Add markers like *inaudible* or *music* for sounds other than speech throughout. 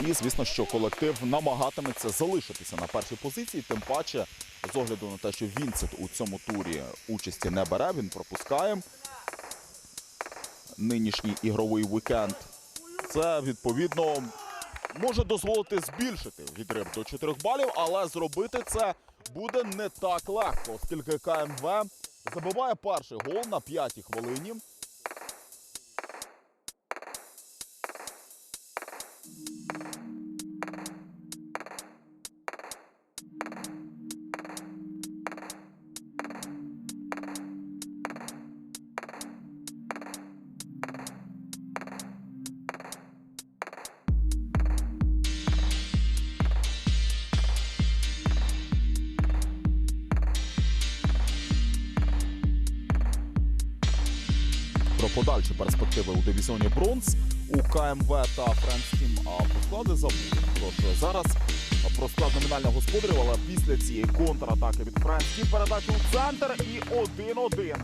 І звісно, що колектив намагатиметься залишитися на першій позиції, тим паче, з огляду на те, що Вінцет у цьому турі участі не бере, він пропускає нинішній ігровий вікенд. Це відповідно може дозволити збільшити відрив до 4 балів, але зробити це буде не так легко, оскільки КМВ забиває перший гол на п'ятій хвилині. Про подальші перспективи у дивізіоні Бронз у КМВ та Френстім а про склади забули. Тож зараз про склад номінальних господарів, але після цієї контратаки від Френстім передачу у центр і 1-1.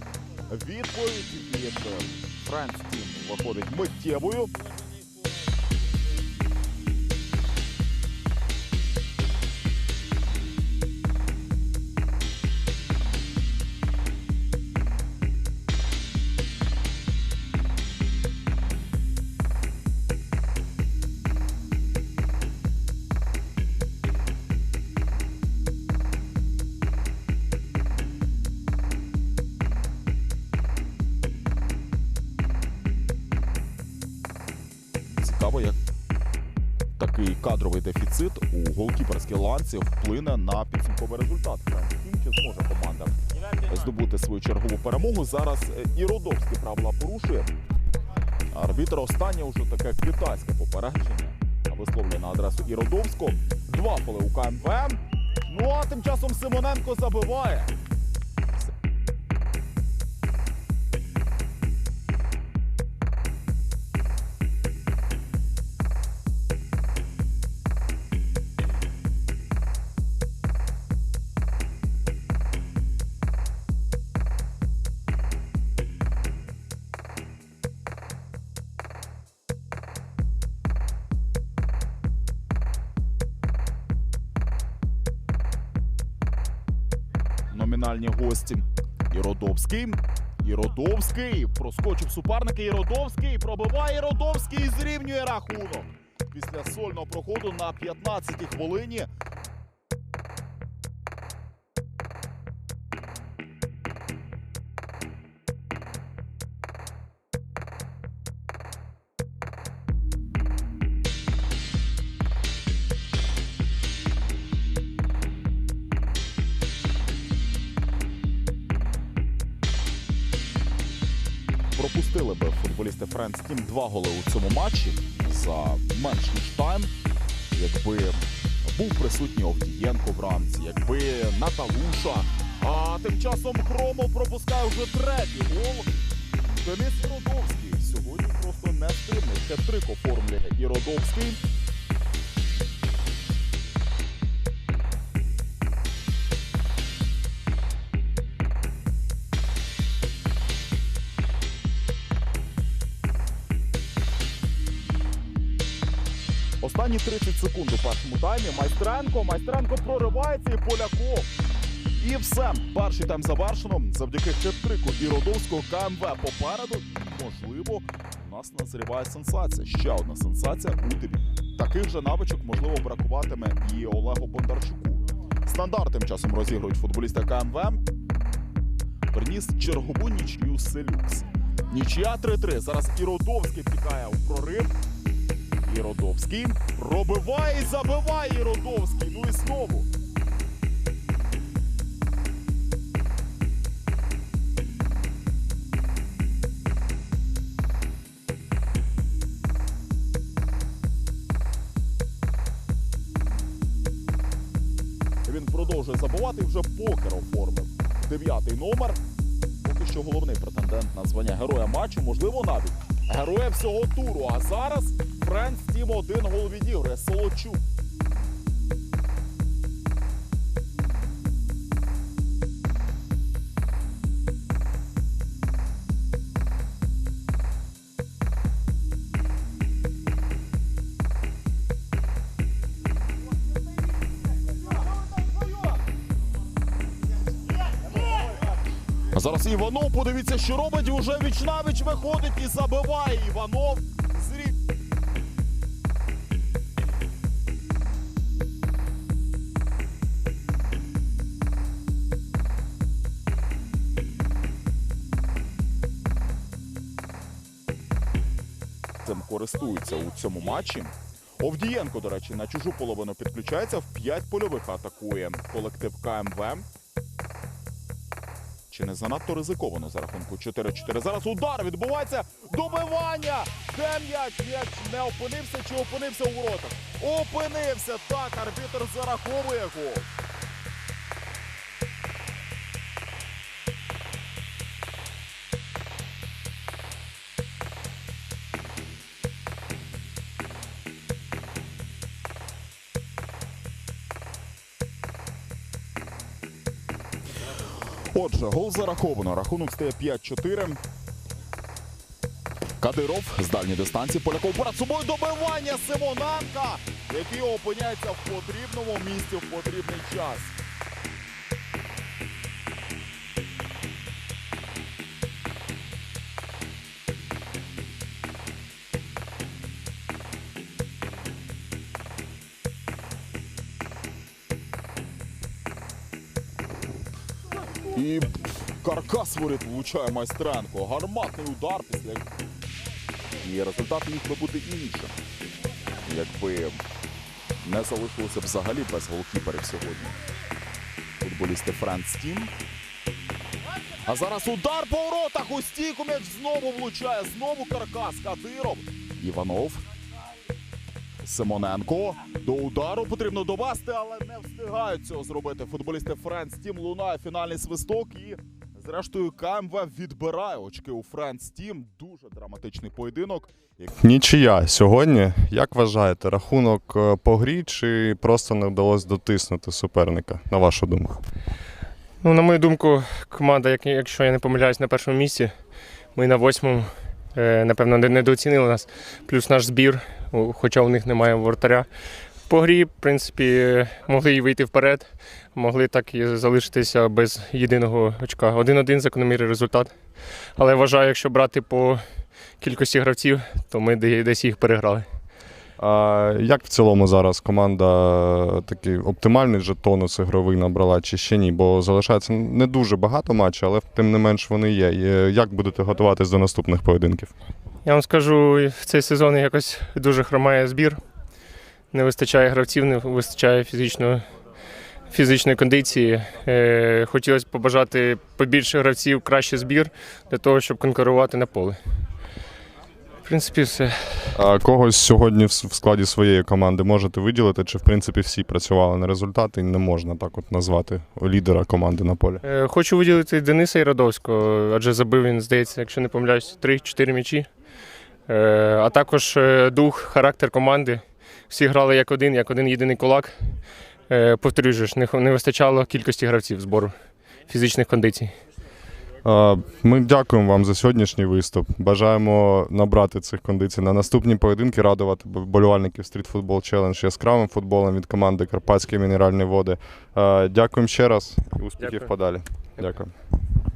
Відповідь від Френстім виходить миттєвою. Кадровий дефіцит у голкіперській ланці вплине на підсумковий результат. Чи зможе команда здобути свою чергову перемогу. Зараз е, і Родовський правила порушує. Арбітр останнє вже таке китайське попередження висловлює на адресу Іродовського. Два фоли у КМВ. Ну а тим часом Симоненко забиває. Номінальні гості. Іродовський. Іродовський проскочив суперника. Іродовський пробиває Іродовський і зрівнює рахунок. Після сольного проходу на 15-й хвилині. Футболісти Френс Тім два голи у цьому матчі за менш ніж тайм, якби був присутній Овдієнко рамці, якби Наталуша. А тим часом Хромов пропускає вже третій гол. Денис Іродовський сьогодні просто не стримний. Хет-трик оформлює Іродовський. Останні 30 секунд у першому таймі. Майстренко. Майстренко проривається і Поляков. І все. Перший тайм завершено. Завдяки хет-трику Іродовського КМВ попереду. Можливо, у нас назріває сенсація. Ще одна сенсація у дебі. Таких же навичок, можливо, бракуватиме і Олегу Бондарчуку. Стандарт тим часом розігрують футболісти КМВ. Приніс чергову нічию Селюкс. Нічия 3-3. Зараз Іродовський втікає у прорив. І Родовський пробиває і забиває Родовський. Ну і знову. Він продовжує забивати і вже покер оформив. Дев'ятий номер. Поки що головний претендент на звання героя матчу, можливо, навіть героя всього туру. А зараз Френц Тім один гол відігрує Солочук. А зараз Іванов, подивіться, що робить. Уже вічнавіч виходить і забиває Іванов. Цим користується у цьому матчі. Овдієнко, до речі, на чужу половину підключається в 5 польових атакує колектив КМВ. Чи не занадто ризиковано за рахунку 4-4. Зараз удар відбувається. Добивання! Де м'яч? М'яч не опинився чи опинився у воротах? Опинився! Так, арбітер зараховує гол. Отже, гол зараховано. Рахунок стає 5-4. Кадиров з дальньої дистанції Поляков перед собою добивання Симоненка, який опиняється в потрібному місці в потрібний час. І каркас воріт влучає майстренко. Гарматний удар після. І результат міг би бути іншим. Якби не залишилося взагалі без голкіперів сьогодні. Футболісти Френц Тім. А зараз удар по воротах у стійку м'яч знову влучає. Знову каркас. Кадиров. Іванов. Симоненко. До удару потрібно довести, але не встигають цього зробити. Футболісти Френц Тім лунає фінальний свисток і. Зрештою, КМВ відбирає очки у Френц Тім. Дуже драматичний поєдинок. Нічия сьогодні. Як вважаєте, рахунок е, по грі чи просто не вдалося дотиснути суперника, на вашу думку? Ну, на мою думку, команда, якщо я не помиляюсь, на першому місці. Ми на восьмому, е, напевно, не- недооцінили нас. Плюс наш збір, хоча у них немає воротаря. По грі, в принципі, могли і вийти вперед, могли так і залишитися без єдиного очка. 1-1 закономірний результат. Але вважаю, якщо брати по кількості гравців, то ми десь їх переграли. А як в цілому зараз команда такий оптимальний же тонус ігровий набрала, чи ще ні? Бо залишається не дуже багато матчів, але тим не менш вони є. Е, Як будете готуватись до наступних поєдинків? Я вам скажу, в цей сезон якось дуже хромає збір. Не вистачає гравців, не вистачає фізичної, фізичної кондиції. Е, хотілося б побажати побільше гравців, кращий збір для того, щоб конкурувати на поле. В принципі, все. А когось сьогодні в складі своєї команди можете виділити, чи в принципі всі працювали на результати, і не можна так от назвати лідера команди на полі? Е, хочу виділити Дениса Іродовського, адже забив він, здається, якщо не помиляюсь, 3-4 м'ячі. Е, а також е, дух, характер команди. Всі грали як один, як один єдиний кулак. Е, повторюю, ж, не, вистачало кількості гравців збору фізичних кондицій. Ми дякуємо вам за сьогоднішній виступ. Бажаємо набрати цих кондицій на наступні поєдинки, радувати Street Football Challenge яскравим футболом від команди Карпатські мінеральні води. Дякуємо ще раз і успіхів Дякую. подалі. Дякую.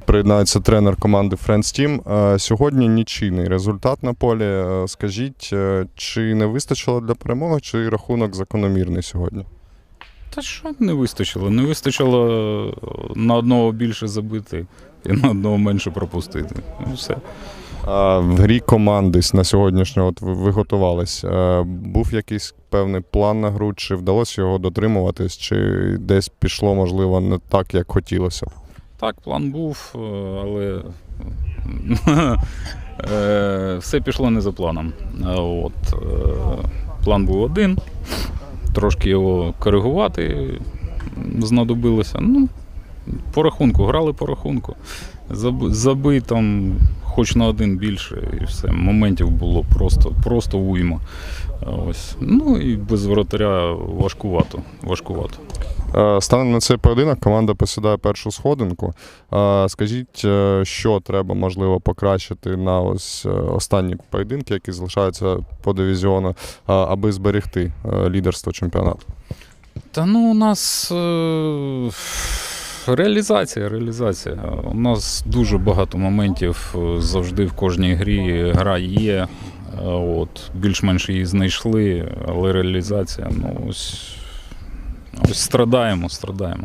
Приєднається тренер команди Friends Team. Сьогодні нічийний результат на полі. Скажіть, е, чи не вистачило для перемоги, чи рахунок закономірний сьогодні? Та що не вистачило? Не вистачило е, на одного більше забити і на одного менше пропустити. Ну, все. А в грі команди на сьогоднішнього от ви. Е, Був якийсь певний план на гру, чи вдалося його дотримуватись, чи десь пішло, можливо, не так, як хотілося б? Так, план був, е, але е, все пішло не за планом. От, е, план був один, трошки його коригувати знадобилося. Ну, по рахунку, грали по рахунку. Заб- Забий там хоч на один більше, і все. Моментів було просто, просто уйма. Ось. Ну і без воротаря важкувато. важкувато. Е, Станом на цей поєдинок команда посідає першу сходинку. Е, Скажіть, е, що треба можливо покращити на ось останні поєдинки, які залишаються по дивізіону, аби зберегти лідерство чемпіонату? Та ну у нас реалізація, реалізація. У нас дуже багато моментів завжди в кожній грі гра є. От, більш-менш її знайшли, але реалізація, ну ось, ось страдаємо, страдаємо.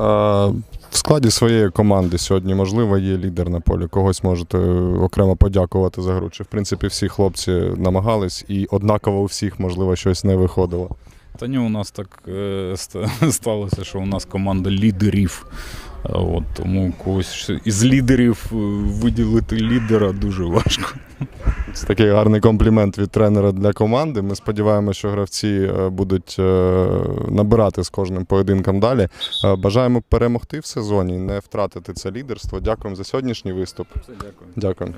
Е, В складі своєї команди сьогодні, можливо, є лідер на полі. Когось можете окремо подякувати за гру. Чи в принципі всі хлопці намагались, і однаково у всіх, можливо, щось не виходило. Та ні, у нас так е, *laughs* сталося, що у нас команда лідерів. От, тому когось із лідерів е, виділити лідера дуже важко. Це такий гарний комплімент від тренера для команди. Ми сподіваємося, що гравці е, будуть е, набирати з кожним поєдинком далі. Е, Бажаємо перемогти в сезоні, не втратити це лідерство. Дякуємо за сьогоднішній виступ. Дякую. Дякую.